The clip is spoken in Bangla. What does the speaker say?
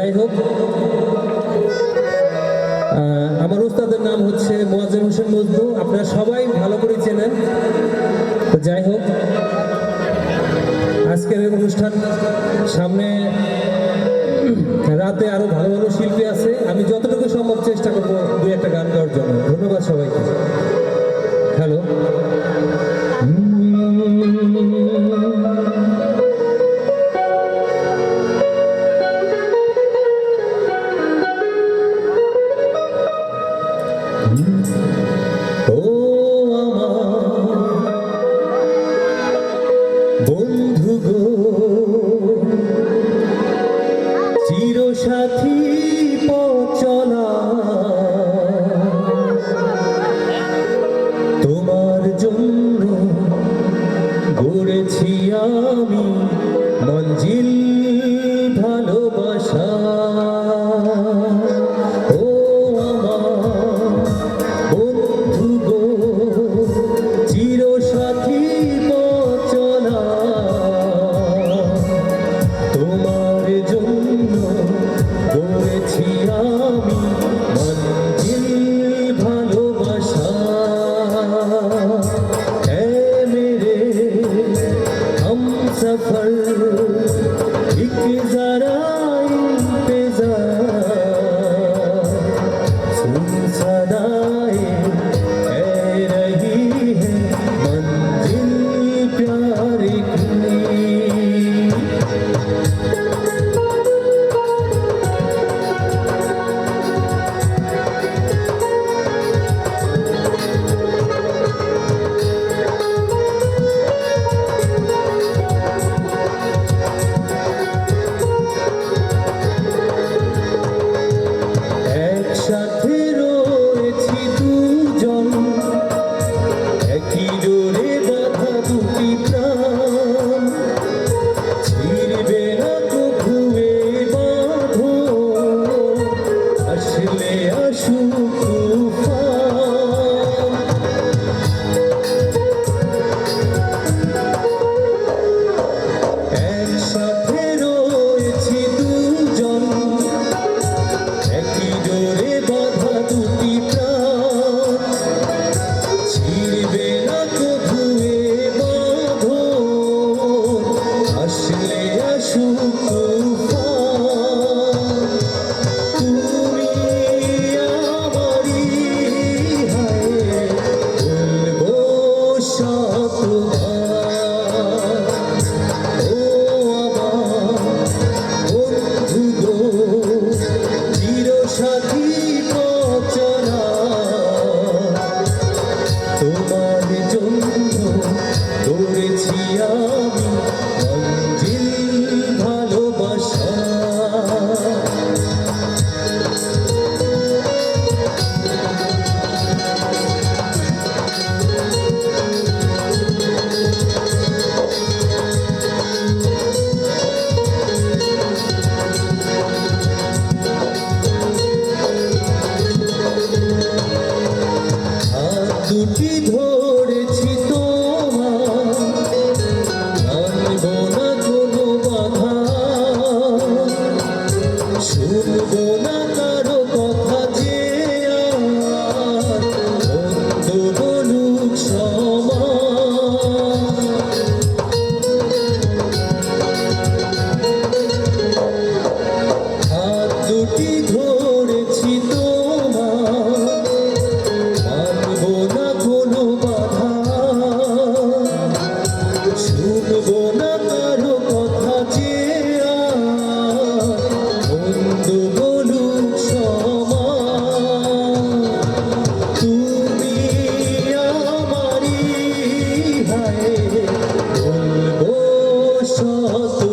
যাই হোক আমার উস্তাদের নাম হচ্ছে মোয়াজ্জেম হোসেন মজদু আপনারা সবাই ভালো করে চেনেন। তো যাই হোক, আজকের অনুষ্ঠান সামনে রাতে আরও ভালো ভালো শিল্পী আছে। আমি যতটুকু সম্ভব চেষ্টা করব দু একটা গান গাওয়ার জন্য। ধন্যবাদ সবাইকে। বন্ধু গো realizará. 束缚 যত